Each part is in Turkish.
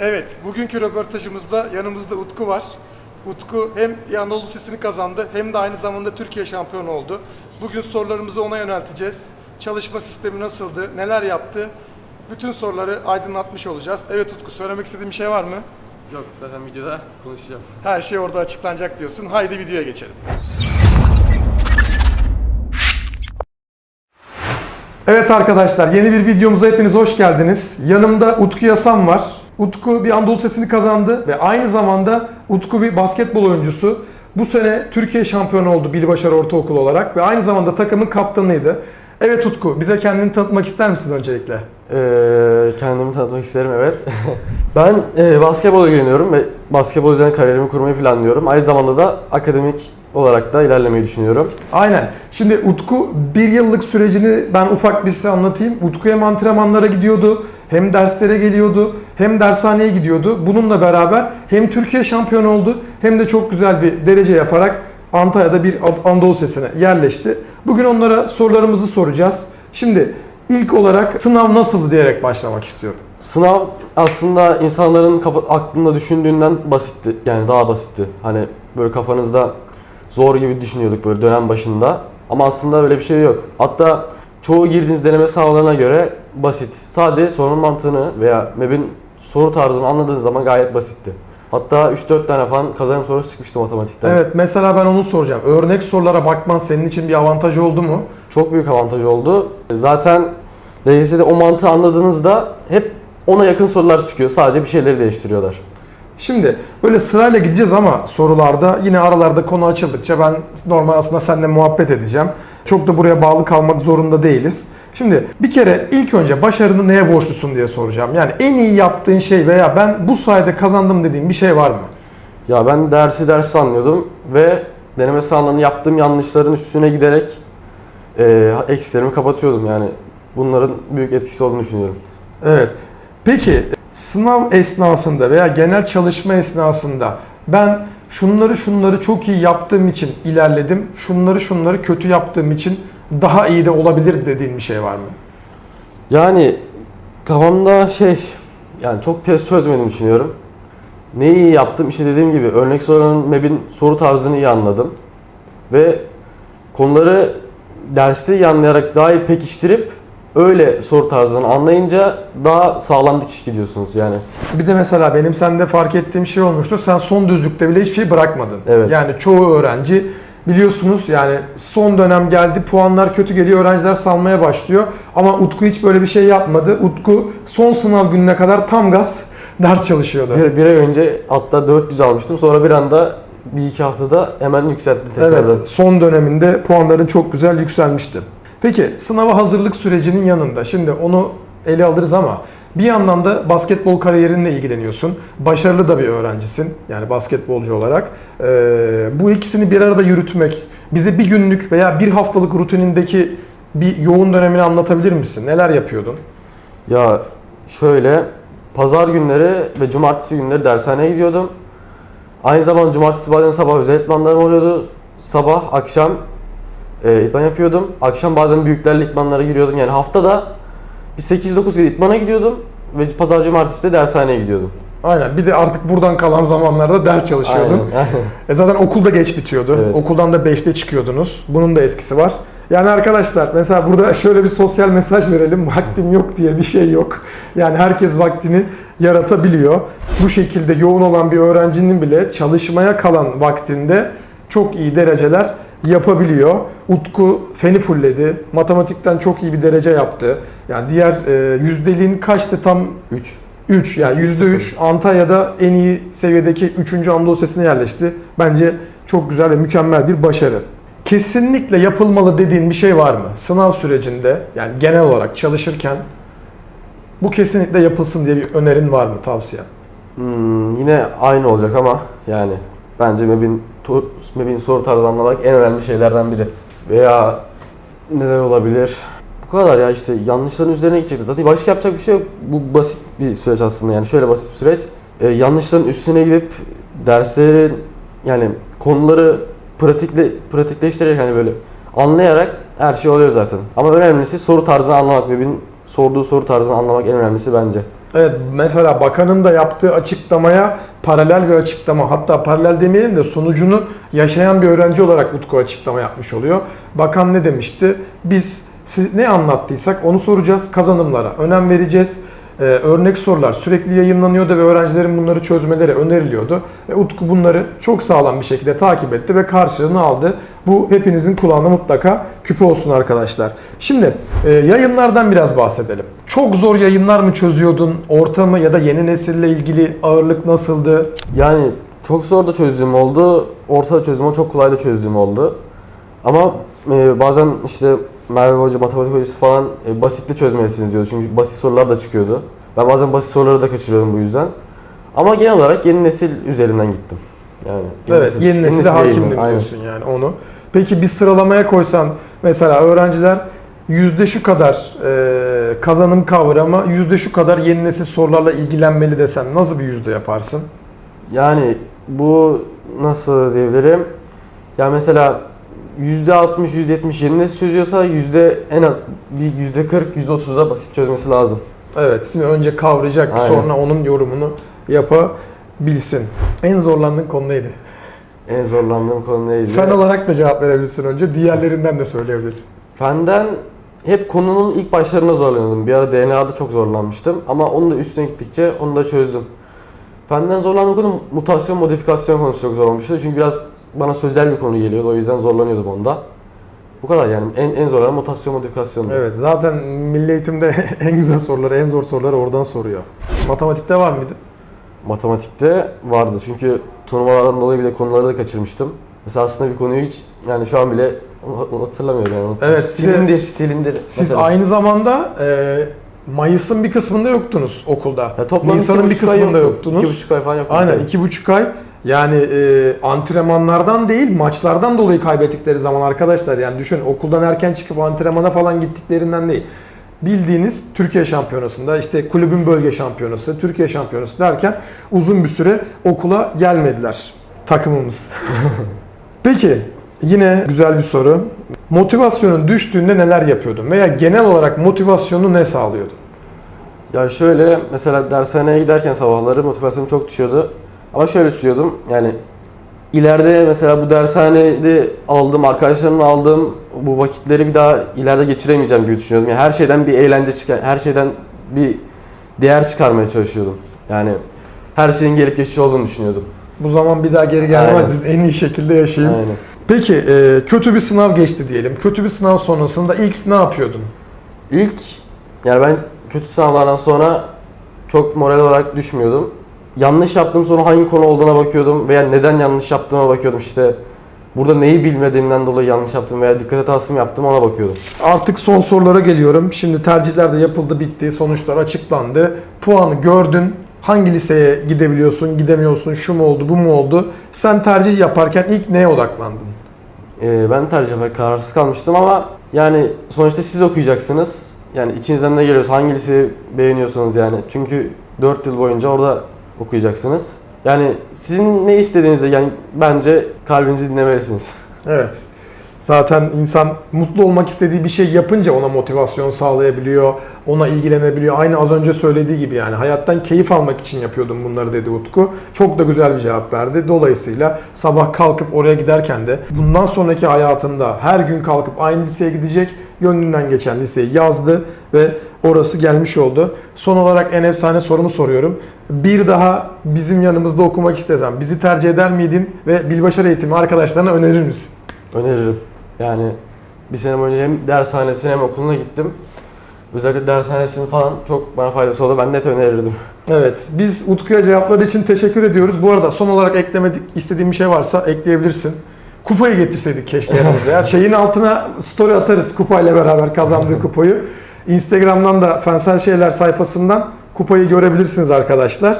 Evet, bugünkü röportajımızda yanımızda Utku var. Utku hem Anadolu Lisesi'ni kazandı hem de aynı zamanda Türkiye şampiyonu oldu. Bugün sorularımızı ona yönelteceğiz. Çalışma sistemi nasıldı, neler yaptı? Bütün soruları aydınlatmış olacağız. Evet Utku, söylemek istediğin bir şey var mı? Yok zaten videoda konuşacağım. Her şey orada açıklanacak diyorsun. Haydi videoya geçelim. Evet arkadaşlar yeni bir videomuza hepiniz hoş geldiniz. Yanımda Utku Yasan var. Utku bir Anadolu Sesi'ni kazandı ve aynı zamanda Utku bir basketbol oyuncusu. Bu sene Türkiye şampiyonu oldu Bilbaşar Ortaokulu olarak ve aynı zamanda takımın kaptanıydı. Evet Utku bize kendini tanıtmak ister misin öncelikle? Ee, kendimi tanıtmak isterim evet. ben e, basketbola ilgileniyorum ve basketbol üzerine kariyerimi kurmayı planlıyorum. Aynı zamanda da akademik olarak da ilerlemeyi düşünüyorum. Aynen. Şimdi Utku bir yıllık sürecini ben ufak bir size anlatayım. Utku hem antrenmanlara gidiyordu, hem derslere geliyordu, hem dershaneye gidiyordu. Bununla beraber hem Türkiye şampiyonu oldu, hem de çok güzel bir derece yaparak Antalya'da bir Ad- Anadolu Sesi'ne yerleşti. Bugün onlara sorularımızı soracağız. Şimdi ilk olarak sınav nasıldı diyerek başlamak istiyorum. Sınav aslında insanların aklında düşündüğünden basitti. Yani daha basitti. Hani böyle kafanızda zor gibi düşünüyorduk böyle dönem başında. Ama aslında öyle bir şey yok. Hatta çoğu girdiğiniz deneme sınavlarına göre basit. Sadece sorunun mantığını veya MEB'in soru tarzını anladığınız zaman gayet basitti. Hatta 3-4 tane falan kazanım sorusu çıkmıştı matematikten. Evet mesela ben onu soracağım. Örnek sorulara bakman senin için bir avantaj oldu mu? Çok büyük avantaj oldu. Zaten LGS'de o mantığı anladığınızda hep ona yakın sorular çıkıyor. Sadece bir şeyleri değiştiriyorlar. Şimdi böyle sırayla gideceğiz ama sorularda yine aralarda konu açıldıkça ben normal aslında seninle muhabbet edeceğim. Çok da buraya bağlı kalmak zorunda değiliz. Şimdi bir kere ilk önce başarını neye borçlusun diye soracağım. Yani en iyi yaptığın şey veya ben bu sayede kazandım dediğin bir şey var mı? Ya ben dersi ders sanıyordum ve deneme sınavlarını yaptığım yanlışların üstüne giderek e, eksilerimi kapatıyordum yani. Bunların büyük etkisi olduğunu düşünüyorum. Evet. Peki sınav esnasında veya genel çalışma esnasında ben şunları şunları çok iyi yaptığım için ilerledim. Şunları şunları kötü yaptığım için daha iyi de olabilir dediğin bir şey var mı? Yani kafamda şey yani çok test çözmediğimi düşünüyorum. Neyi iyi yaptım? İşte dediğim gibi örnek soruların MEB'in soru tarzını iyi anladım. Ve konuları derste iyi anlayarak daha iyi pekiştirip öyle soru tarzını anlayınca daha sağlam dikiş gidiyorsunuz yani. Bir de mesela benim sende fark ettiğim şey olmuştu. Sen son düzlükte bile hiçbir şey bırakmadın. Evet. Yani çoğu öğrenci biliyorsunuz yani son dönem geldi puanlar kötü geliyor öğrenciler salmaya başlıyor. Ama Utku hiç böyle bir şey yapmadı. Utku son sınav gününe kadar tam gaz ders çalışıyordu. Bir, bir ay önce hatta 400 almıştım. Sonra bir anda bir iki haftada hemen yükselttim tekrardan. Evet, son döneminde puanların çok güzel yükselmişti. Peki sınava hazırlık sürecinin yanında şimdi onu ele alırız ama bir yandan da basketbol kariyerinle ilgileniyorsun. Başarılı da bir öğrencisin yani basketbolcu olarak. Ee, bu ikisini bir arada yürütmek bize bir günlük veya bir haftalık rutinindeki bir yoğun dönemini anlatabilir misin? Neler yapıyordun? Ya şöyle pazar günleri ve cumartesi günleri dershaneye gidiyordum. Aynı zamanda cumartesi bazen sabah özel itmanlarım oluyordu. Sabah, akşam e, itman yapıyordum. Akşam bazen büyüklerle itmanlara giriyordum. Yani haftada bir 8-9 itmana gidiyordum. Ve pazar cumartesi de dershaneye gidiyordum. Aynen. Bir de artık buradan kalan zamanlarda ders çalışıyordun. Aynen. E zaten okulda geç bitiyordu. Evet. Okuldan da 5'te çıkıyordunuz. Bunun da etkisi var. Yani arkadaşlar mesela burada şöyle bir sosyal mesaj verelim. Vaktim yok diye bir şey yok. Yani herkes vaktini yaratabiliyor. Bu şekilde yoğun olan bir öğrencinin bile çalışmaya kalan vaktinde çok iyi dereceler yapabiliyor. Utku feni fulledi. Matematikten çok iyi bir derece yaptı. Yani diğer e, yüzdeliğin kaçtı tam 3. 3 yani %3 Antalya'da en iyi seviyedeki 3. Anadolu Sesi'ne yerleşti. Bence çok güzel ve mükemmel bir başarı. Kesinlikle yapılmalı dediğin bir şey var mı? Sınav sürecinde yani genel olarak çalışırken bu kesinlikle yapılsın diye bir önerin var mı tavsiyen? Hmm, yine aynı olacak ama yani bence MEB'in, to- MEB'in soru tarzı anlamak en önemli şeylerden biri. Veya neler olabilir? Bu kadar ya işte yanlışların üzerine gidecekti. Zaten başka yapacak bir şey yok. Bu basit bir süreç aslında yani şöyle basit bir süreç. Ee, yanlışların üstüne gidip derslerin yani konuları pratikle pratikleştirerek hani böyle anlayarak her şey oluyor zaten. Ama önemlisi soru tarzını anlamak. MEB'in sorduğu soru tarzını anlamak en önemlisi bence. Evet mesela bakanın da yaptığı açıklamaya paralel bir açıklama hatta paralel demeyelim de sonucunu yaşayan bir öğrenci olarak Utku açıklama yapmış oluyor. Bakan ne demişti? Biz ne anlattıysak onu soracağız kazanımlara önem vereceğiz. Ee, örnek sorular sürekli yayınlanıyordu ve öğrencilerin bunları çözmeleri öneriliyordu. Ve Utku bunları çok sağlam bir şekilde takip etti ve karşılığını aldı. Bu hepinizin kulağına mutlaka küpe olsun arkadaşlar. Şimdi e, yayınlardan biraz bahsedelim. Çok zor yayınlar mı çözüyordun? Ortamı ya da yeni nesille ilgili ağırlık nasıldı? Yani çok zor da çözdüğüm oldu, orta da çok kolay da çözdüğüm oldu. Ama e, bazen işte Merve Hoca, matematik hocası falan e, basitle çözmelisiniz diyordu. Çünkü basit sorular da çıkıyordu. Ben bazen basit soruları da kaçırıyordum bu yüzden. Ama genel olarak yeni nesil üzerinden gittim. Yani evet, yeni nesile aynen. diyorsun yani onu. Peki bir sıralamaya koysan mesela öğrenciler yüzde şu kadar e, kazanım kavramı, yüzde şu kadar yeni nesil sorularla ilgilenmeli desen nasıl bir yüzde yaparsın? Yani bu nasıl diyebilirim? Ya mesela %60, %70 yeni nesil çözüyorsa yüzde en az bir yüzde 40, yüzde 30'da basit çözmesi lazım. Evet, şimdi önce kavrayacak, Aynen. sonra onun yorumunu yapabilsin. En zorlandığın konu neydi? En zorlandığım konu neydi? Fen olarak da cevap verebilirsin önce, diğerlerinden de söyleyebilirsin. Fenden hep konunun ilk başlarında zorlanıyordum. Bir ara DNA'da çok zorlanmıştım ama onu da üstüne gittikçe onu da çözdüm. Fenden zorlandığım konu mutasyon modifikasyon konusu çok zor olmuştu. Çünkü biraz bana sözel bir konu geliyordu. O yüzden zorlanıyordum onda. Bu kadar yani. En, en zor olan mutasyon modifikasyondu. Evet, zaten milli eğitimde en güzel soruları, en zor soruları oradan soruyor. Matematikte var mıydı? Matematikte vardı. Çünkü turnuvalardan dolayı bir de konuları da kaçırmıştım. Mesela aslında bir konuyu hiç yani şu an bile hatırlamıyorum yani. Evet, Silindir, silindir. Siz mesela. aynı zamanda e, Mayıs'ın bir kısmında yoktunuz okulda. Ya Nisan'ın bir kısmında yoktu. yoktunuz. İki buçuk ay falan yoktu. Aynen iki buçuk ay. Yani e, antrenmanlardan değil maçlardan dolayı kaybettikleri zaman arkadaşlar yani düşün okuldan erken çıkıp antrenmana falan gittiklerinden değil. Bildiğiniz Türkiye şampiyonasında işte kulübün bölge şampiyonası, Türkiye şampiyonası derken uzun bir süre okula gelmediler takımımız. Peki yine güzel bir soru. Motivasyonun düştüğünde neler yapıyordun? Veya genel olarak motivasyonu ne sağlıyordu? Ya şöyle mesela dershaneye giderken sabahları motivasyonum çok düşüyordu. Ama şöyle düşüyordum yani ileride mesela bu dershanede aldığım, arkadaşlarımla aldığım bu vakitleri bir daha ileride geçiremeyeceğim gibi düşünüyordum. Yani her şeyden bir eğlence çıkar, her şeyden bir değer çıkarmaya çalışıyordum. Yani her şeyin gelip geçici olduğunu düşünüyordum. Bu zaman bir daha geri gelmez. Aynen. En iyi şekilde yaşayayım. Aynen. Peki e, kötü bir sınav geçti diyelim. Kötü bir sınav sonrasında ilk ne yapıyordun? İlk yani ben kötü sınavlardan sonra çok moral olarak düşmüyordum. Yanlış yaptığım sonra hangi konu olduğuna bakıyordum veya neden yanlış yaptığıma bakıyordum işte. Burada neyi bilmediğimden dolayı yanlış yaptım veya dikkat hatasım yaptım ona bakıyordum. Artık son sorulara geliyorum. Şimdi tercihler de yapıldı, bitti. Sonuçlar açıklandı. Puanı gördün. Hangi liseye gidebiliyorsun, gidemiyorsun, şu mu oldu, bu mu oldu? Sen tercih yaparken ilk neye odaklandın? Ee, ben tercih yaparken kararsız kalmıştım ama yani sonuçta siz okuyacaksınız. Yani içinizden ne geliyorsa hangi liseyi beğeniyorsanız yani. Çünkü 4 yıl boyunca orada okuyacaksınız. Yani sizin ne istediğinizde yani bence kalbinizi dinlemelisiniz. Evet. Zaten insan mutlu olmak istediği bir şey yapınca ona motivasyon sağlayabiliyor, ona ilgilenebiliyor. Aynı az önce söylediği gibi yani hayattan keyif almak için yapıyordum bunları dedi Utku. Çok da güzel bir cevap verdi. Dolayısıyla sabah kalkıp oraya giderken de bundan sonraki hayatında her gün kalkıp aynı liseye gidecek, gönlünden geçen liseyi yazdı ve orası gelmiş oldu. Son olarak en efsane sorumu soruyorum. Bir daha bizim yanımızda okumak istesen bizi tercih eder miydin ve Bilbaşar Eğitimi arkadaşlarına önerir misin? Öneririm. Yani bir sene boyunca hem dershanesine hem okuluna gittim. Özellikle dershanesinin falan çok bana faydası oldu. Ben net önerirdim. Evet, biz Utku'ya cevapları için teşekkür ediyoruz. Bu arada son olarak eklemedik istediğim bir şey varsa ekleyebilirsin. Kupayı getirseydik keşke yanımızda. ya. Şeyin altına story atarız kupayla beraber kazandığı kupayı. Instagram'dan da Fensel Şeyler sayfasından kupayı görebilirsiniz arkadaşlar.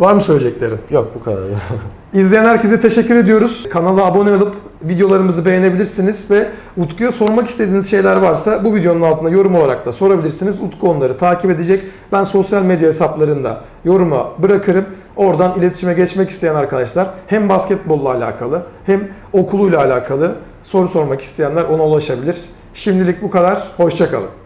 Var mı söyleyeceklerin? Yok bu kadar. İzleyen herkese teşekkür ediyoruz. Kanala abone olup videolarımızı beğenebilirsiniz ve Utku'ya sormak istediğiniz şeyler varsa bu videonun altına yorum olarak da sorabilirsiniz. Utku onları takip edecek. Ben sosyal medya hesaplarında yoruma bırakırım. Oradan iletişime geçmek isteyen arkadaşlar hem basketbolla alakalı hem okuluyla alakalı soru sormak isteyenler ona ulaşabilir. Şimdilik bu kadar. Hoşçakalın.